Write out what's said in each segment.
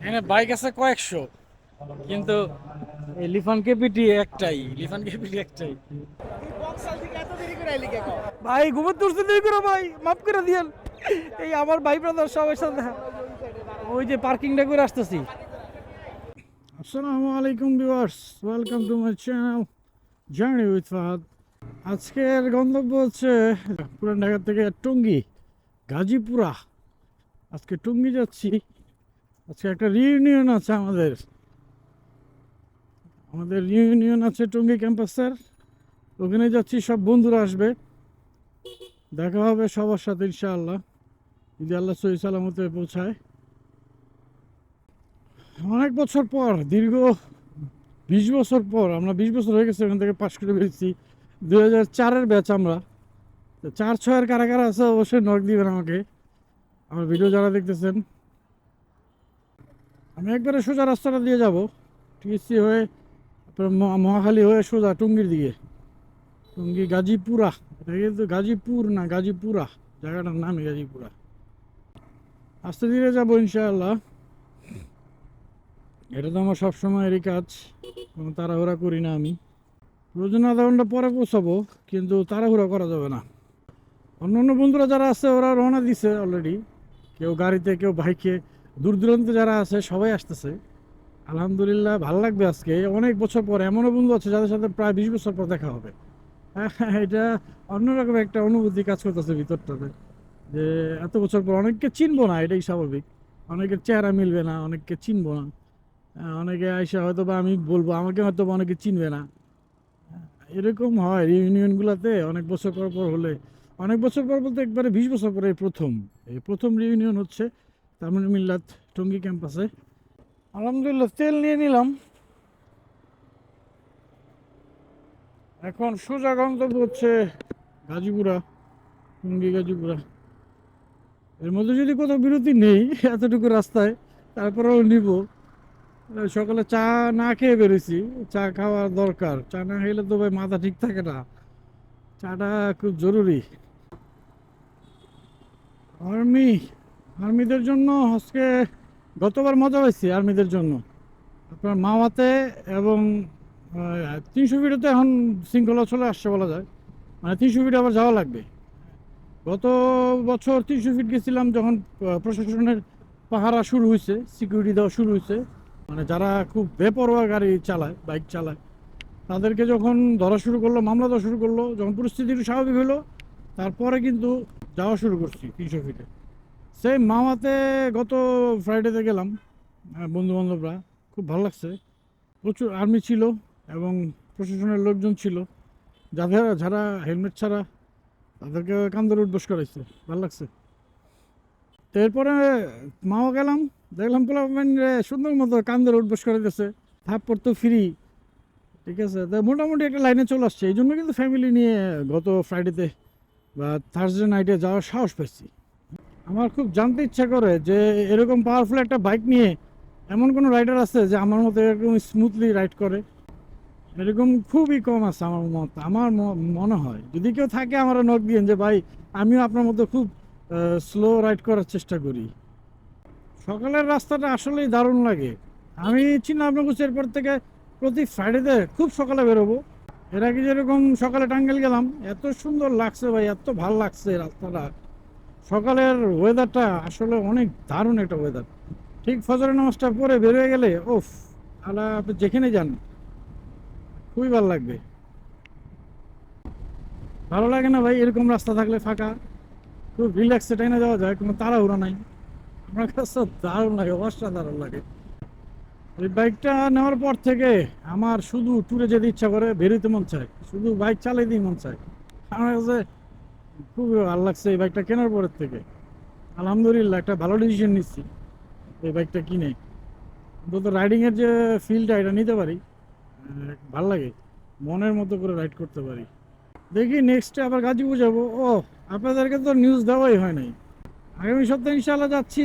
এখানে বাইক আছে কয়েকশো কিন্তু এই লিফান কেপিটি একটাই লিফান কেপিটি একটাই। ভাই ঘুমোতে উঠতে দেরি করো ভাই মাফ করে দিয়েন। এই আমার ভাই ব্রাদার সবার সাথে। ওই যে পার্কিংটা করে আসতেছি। আসসালামু আলাইকুম viewers welcome to my channel journey with Fahad আজকের গন্তব্য হচ্ছে পুরান ঢাকা থেকে টঙ্গী গাজীপুরা। আজকে টঙ্গী যাচ্ছি। আজকে একটা রিউনিয়ন আছে আমাদের। আমাদের রিউনিয়ন আছে টঙ্গী ক্যাম্পাসের ওখানে যাচ্ছি, সব বন্ধুরা আসবে। দেখা হবে সবার সাথে ইনশাআল্লাহ। যদি আল্লাহ সহি সালামতে পৌঁছায়। অনেক বছর পর, দীর্ঘ বিশ বছর পর, আমরা বিশ বছর হয়ে গেছে ওখান থেকে পাশ করে বেরিয়েছি। দুই হাজার চারের ব্যাচ আমরা। চার, ছয়ের কারা কারা আছে, অবশ্যই নক দিবেন আমাকে। আমার ভিডিও যারা দেখতেছেন আমি একবারে সোজা রাস্তাটা দিয়ে যাব। টিএসসি হয়ে, তারপরে মহা- মহাখালী হয়ে সোজা টুঙ্গির দিকে। টুঙ্গি গাজীপুরা। এটা কিন্তু গাজীপুর না, গাজীপুরা। জায়গাটার নামই গাজীপুরা। আস্তে ধীরে যাব ইনশাআল্লাহ। এটা তো আমার সবসময়েরই কাজ। কোনো তাড়াহুড়া করি না আমি। প্রয়োজন আধা পরে পৌঁছাবো, কিন্তু তাড়াহুড়া করা যাবে না। অন্য অন্য বন্ধুরা যারা আছে, ওরা রওনা দিছে অলরেডি কেউ গাড়িতে, কেউ বাইকে দূর দূরান্তে যারা আছে, সবাই আসতেছে। আলহামদুলিল্লাহ, ভালো লাগবে আজকে। অনেক বছর পর এমনও বন্ধু আছে যাদের সাথে প্রায় বিশ বছর পর দেখা হবে। এটা অন্যরকম একটা অনুভূতি কাজ করতেছে ভিতরটাতে, যে এত বছর পর অনেককে চিনবো না, এটাই স্বাভাবিক। অনেকের চেহারা মিলবে না, অনেককে চিনবো না। অনেকে আইসা হয়তো বা আমি বলব, আমাকে হয়তো বা অনেকে চিনবে না। এরকম হয় রিউনিয়নগুলোতে অনেক বছর পর পর হলে। অনেক বছর পর বলতে একবারে বিশ বছর পরে প্রথম। এই প্রথম রিউনিয়ন হচ্ছে তামিল মিল্লাত টঙ্গী ক্যাম্পাসে। আলহামদুলিল্লাহ, তেল নিয়ে নিলাম। এখন সোজা গন্তব্য হচ্ছে গাজীপুরা, টঙ্গী গাজীপুরা। এর মধ্যে যদি কোথাও বিরতি নেই, এতটুকু রাস্তায়, তারপরেও নিব। সকালে চা না খেয়ে বেরোছি চা খাওয়ার দরকার। চা না খেলে তো ভাই মাথা ঠিক থাকে না। চাটা খুব জরুরি। আর্মি আর্মিদের জন্য আজকে গতবার মজা হয়েছে আর্মিদের জন্য। আপনার মাওয়াতে এবং তিনশো ফিটে তো এখন শৃঙ্খলা চলে আসছে বলা যায়। মানে তিনশো ফিট আবার যাওয়া লাগবে। গত বছর তিনশো ফিট গেছিলাম যখন প্রশাসনের পাহারা শুরু হয়েছে সিকিউরিটি দেওয়া শুরু হয়েছে মানে যারা খুব বেপরোয়া গাড়ি চালায় বাইক চালায়, তাদেরকে যখন ধরা শুরু করল, মামলা দেওয়া শুরু করল, যখন পরিস্থিতি স্বাভাবিক হলো তারপরে কিন্তু যাওয়া শুরু করছি তিনশো ফিটে সেই মামাতে গত ফ্রাইডেতে গেলাম বন্ধু বান্ধবরা খুব ভালো লাগছে। প্রচুর আর্মি ছিল এবং প্রশাসনের লোকজন ছিল। যাদের, যারা হেলমেট ছাড়া তাদেরকে কান্দর উঠবস করাইছে। ভালো লাগছে। তো এরপরে মাও গেলাম, দেখলাম পোলাপেন সুন্দর মতো কান্দর উঠবস করে দিয়েছে থাপ্পড় তো ফ্রি ঠিক আছে? তো মোটামুটি একটা লাইনে চলে আসছে। এই জন্য কিন্তু ফ্যামিলি নিয়ে গত ফ্রাইডেতে বা থার্সডে নাইটে যাওয়ার সাহস পেয়েছি আমার খুব জানতে ইচ্ছা করে যে এরকম পাওয়ারফুল একটা বাইক নিয়ে এমন কোনো রাইডার আছে যে আমার মতো এরকম স্মুথলি রাইড করে? এরকম খুবই কম আছে আমার মত, আমার মনে হয়। যদি কেউ থাকে আমার নখ দিয়েন যে, ভাই, আমিও আপনার মতো খুব স্লো রাইড করার চেষ্টা করি। সকালের রাস্তাটা আসলেই দারুণ লাগে। আমি করছি এরপর থেকে প্রতি ফ্রাইডেতে খুব সকালে বেরোবো। এর আগে যেরকম সকালে টাঙ্গেল গেলাম, এত সুন্দর লাগছে ভাই, এত ভালো লাগছে রাস্তাটা। সকালের ওয়েদারটা আসলে অনেক দারুণ একটা ওয়েদার ঠিক ফজরের নামাজটা পরে বেরোয় গেলে ওফ আলা আপনি যেখানে যান, খুবই ভালো লাগবে। ভালো লাগে না ভাই? এরকম রাস্তা থাকলে ফাঁকা। খুব রিল্যাক্সে টাইনে যাওয়া যায়, কোনো তাড়াহুড়া নাই। আমার কাছে দারুণ লাগে, অসাধারণ লাগে। এই বাইকটা নেওয়ার পর থেকে আমার শুধু ট্যুরে যেতে ইচ্ছা করে, বেরোতে মন চায়। শুধু বাইক চালাই দিই মন চায়। আমার কাছে খুবই ভালো লাগছে এই বাইকটা কেনার পরের থেকে। আলহামদুলিল্লাহ একটা ভালো ডিসিশন নিচ্ছি এই বাইকটা কিনে। অন্তত রাইডিংয়ের যে ফিলটা এটা নিতে পারি। ভালো লাগে মনের মতো করে রাইড করতে পারি। দেখি নেক্সটে আবার গাজীপুর যাব ও আপনাদেরকে তো নিউজ দেওয়াই হয় নাই। আগামী সপ্তাহে ইনশাল্লাহ যাচ্ছি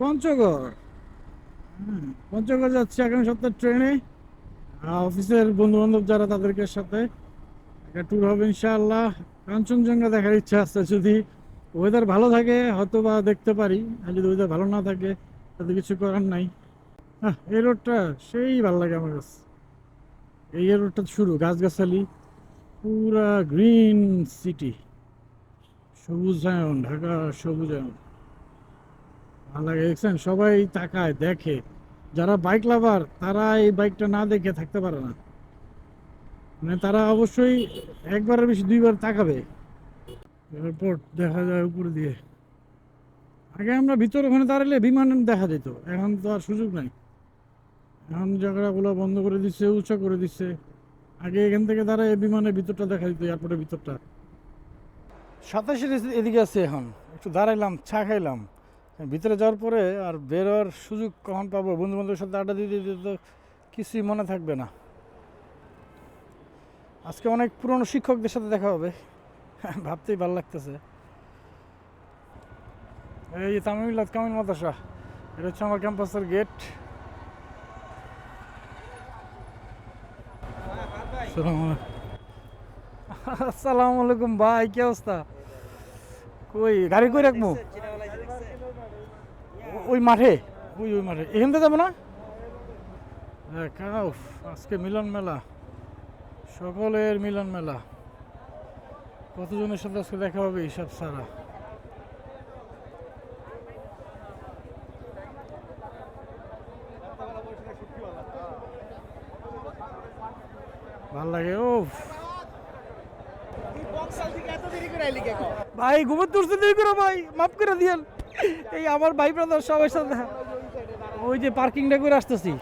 পঞ্চগড়। হ্যাঁ, পঞ্চগড় যাচ্ছি আগামী সপ্তাহে ট্রেনে। অফিসের বন্ধু বান্ধব যারা তাদেরকে সাথে একটা ট্যুর হবে ইনশাআল্লাহ। কাঞ্চনজঙ্ঘা দেখার ইচ্ছা আছে যদি ওয়েদার ভালো থাকে হয়তো বা দেখতে পারি আর যদি ওয়েদার ভালো না থাকে তাতে কিছু করার নাই। আহ, এই রোডটা সেই ভালো লাগে আমার কাছে। এই রোডটা শুরু গাছগাছালি পুরা গ্রিন সিটি সবুজায়ন ঢাকা সবুজায়ন ভালো লাগে দেখছেন? সবাই তাকায় দেখে। যারা বাইক লাভার তারা এই বাইকটা না দেখে থাকতে পারে না। মানে তারা অবশ্যই একবারের বেশি দুইবার তাকাবে। এয়ারপোর্ট দেখা যায় উপর দিয়ে। আগে আমরা ভিতরে ওখানে দাঁড়ালে বিমান দেখা যেত, এখন তো আর সুযোগ নাই। এখন জায়গাগুলো বন্ধ করে দিচ্ছে, উঁচা করে দিচ্ছে। আগে এখান থেকে দাঁড়ায় বিমানের ভিতরটা দেখা যেত, এয়ারপোর্টের ভিতরটা। সাতাশের এদিকে আছে এখন। একটু দাঁড়াইলাম, চা খাইলাম। ভিতরে যাওয়ার পরে আর বেরোর সুযোগ কখন পাবো? বন্ধু বান্ধবের সাথে আড্ডা দিতে দিতে তো কিছুই মনে থাকবে না। আজকে অনেক পুরনো শিক্ষকদের সাথে দেখা হবে। ভাবতেই ভালো লাগতেছে। এই তামিল কামিল মাদ্রাসা, এটা হচ্ছে আমার ক্যাম্পাসের গেট আসসালামু আলাইকুম। ভাই, কি অবস্থা? কই, গাড়ি কই রাখব? ওই মাঠে? ওই ওই মাঠে। এখান থেকে যাব না? আজকে মিলন মেলা। সকলের মিলন মেলা। কতজনের সাথে আজকে দেখা হবে হিসাব সারা? ভালো লাগে ও ভাই, ঘুমোর তুলতে দেরি করো ভাই, মাফ করে দিয়েন। এই আমার ভাই ব্রাদার সবাই সাথে ওই যে পার্কিংটা করে আসতেছি।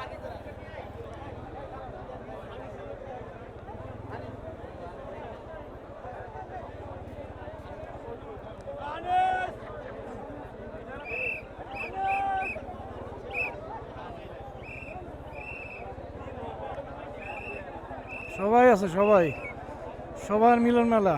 সবাই আছে, সবাই। সবার মিলন মেলা।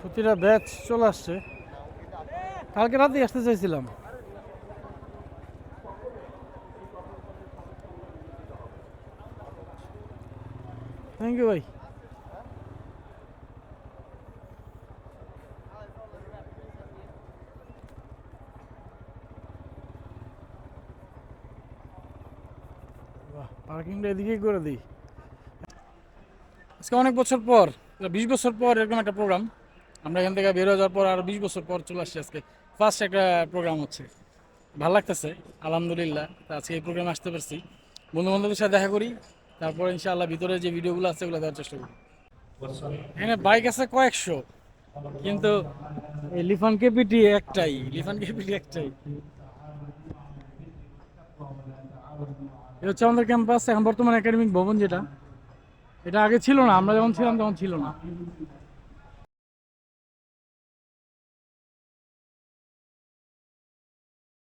প্রতিটা ব্যাচ চলে আসছে। কালকে রাতেই আসতে চাইছিলাম। থ্যাংক ইউ ভাই। পার্কিংটা এদিকেই করে দিই। আজকে অনেক বছর পর বিশ বছর পর এরকম একটা প্রোগ্রাম আমরা এখান থেকে বের যাওয়ার পর আর বিশ বছর পর চলে আসছি আজকে। ফার্স্ট একটা প্রোগ্রাম হচ্ছে। ভালো লাগতেছে, আলহামদুলিল্লাহ। আজকে এই প্রোগ্রামে আসতে পারছি। বন্ধু বান্ধবের সাথে দেখা করি। তারপর ইনশাআল্লাহ ভিতরে যে ভিডিওগুলো আছে ওগুলো দেওয়ার চেষ্টা করি। এখানে বাইক আছে কয়েকশো, কিন্তু লিফান কেপিটি একটাই, লিফান কেপিটি একটাই। এটা হচ্ছে আমাদের ক্যাম্পাস এখন বর্তমান একাডেমিক ভবন যেটা। এটা আগে ছিল না, আমরা যখন ছিলাম তখন ছিল না।